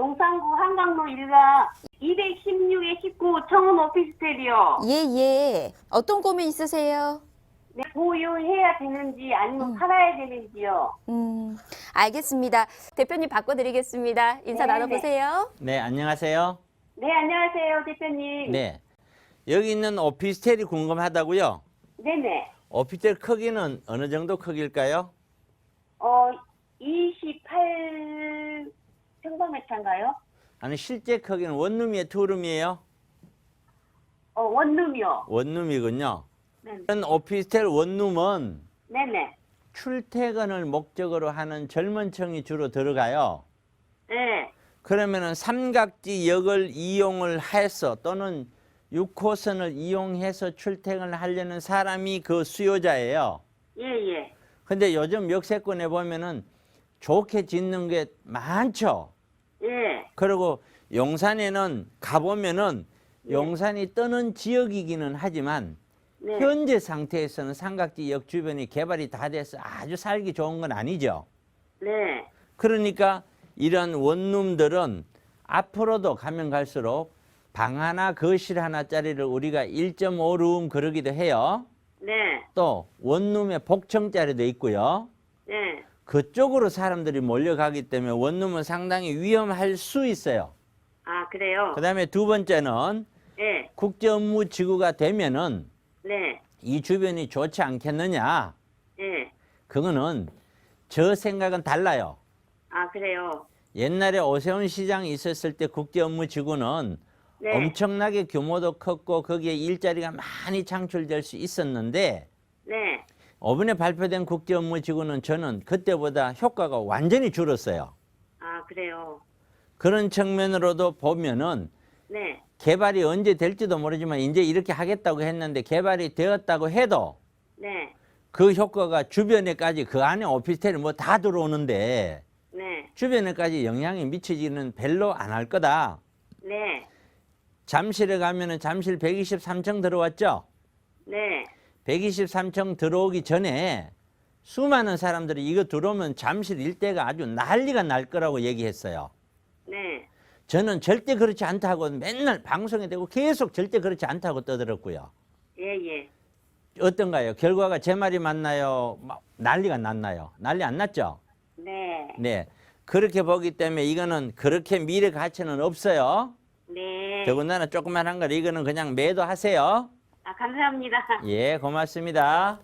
한강로 일가 216에 19 청운 오피스텔이요. 예, 예. 어떤 고민 있으세요? 네, 보유해야 되는지 아니면 음. 팔아야 되는지요. 음, 알겠습니다. 대표님 바꿔드리겠습니다. 인사 네, 나눠보세요. 네, 안녕하세요. 네, 안녕하세요, 대표님. 네. 여기 있는 오피스텔이 궁금하다고요? 네네. 오피스텔 크기는 어느 정도 크기일까요? 어, 28 평방미터인가요? 아니 실제 크기는 원룸이에요, 투룸이에요? 어, 원룸이요. 원룸이군요. 네네. 이런 오피스텔 원룸은 네네. 출퇴근을 목적으로 하는 젊은 층이 주로 들어가요. 네. 그러면은 삼각지 역을 이용을 해서 또는 6호선을 이용해서 출퇴근을 하려는 사람이 그 수요자예요. 예, 예. 근데 요즘 역세권에 보면은 좋게 짓는 게 많죠. 예. 그리고 용산에는 가보면은 네. 용산이 뜨는 지역이기는 하지만 네. 현재 상태에서는 삼각지 역 주변이 개발이 다 돼서 아주 살기 좋은 건 아니죠. 네. 그러니까 이런 원룸들은 앞으로도 가면 갈수록 방 하나 거실 하나짜리를 우리가 1.5룸 그러기도 해요. 네. 또 원룸에 복층짜리도 있고요. 네. 그쪽으로 사람들이 몰려가기 때문에 원룸은 상당히 위험할 수 있어요. 아, 그래요? 그 다음에 두 번째는 네. 국제 업무 지구가 되면은 네. 이 주변이 좋지 않겠느냐. 네. 그거는 저 생각은 달라요. 아, 그래요? 옛날에 오세훈 시장이 있었을 때 국제 업무 지구는 네. 엄청나게 규모도 컸고 거기에 일자리가 많이 창출될 수 있었는데 네. 이번에 발표된 국제 업무 지구는 저는 그때보다 효과가 완전히 줄었어요. 아, 그래요? 그런 측면으로도 보면은 네. 개발이 언제 될지도 모르지만 이제 이렇게 하겠다고 했는데 개발이 되었다고 해도 네. 그 효과가 주변에까지 그 안에 오피스텔이 뭐 다 들어오는데 네. 주변에까지 영향이 미치지는 별로 안 할 거다. 네. 잠실에 가면은 잠실 123층 들어왔죠? 네. 123층 들어오기 전에 수많은 사람들이 이거 들어오면 잠실 일대가 아주 난리가 날 거라고 얘기했어요. 네. 저는 절대 그렇지 않다고 맨날 방송에 대고 계속 절대 그렇지 않다고 떠들었고요. 예, 예. 어떤가요? 결과가 제 말이 맞나요? 막 난리가 났나요? 난리 안 났죠? 네. 네. 그렇게 보기 때문에 이거는 그렇게 미래 가치는 없어요. 네. 더군다나 조그만한 걸 이거는 그냥 매도하세요. 아, 감사합니다. 예, 고맙습니다.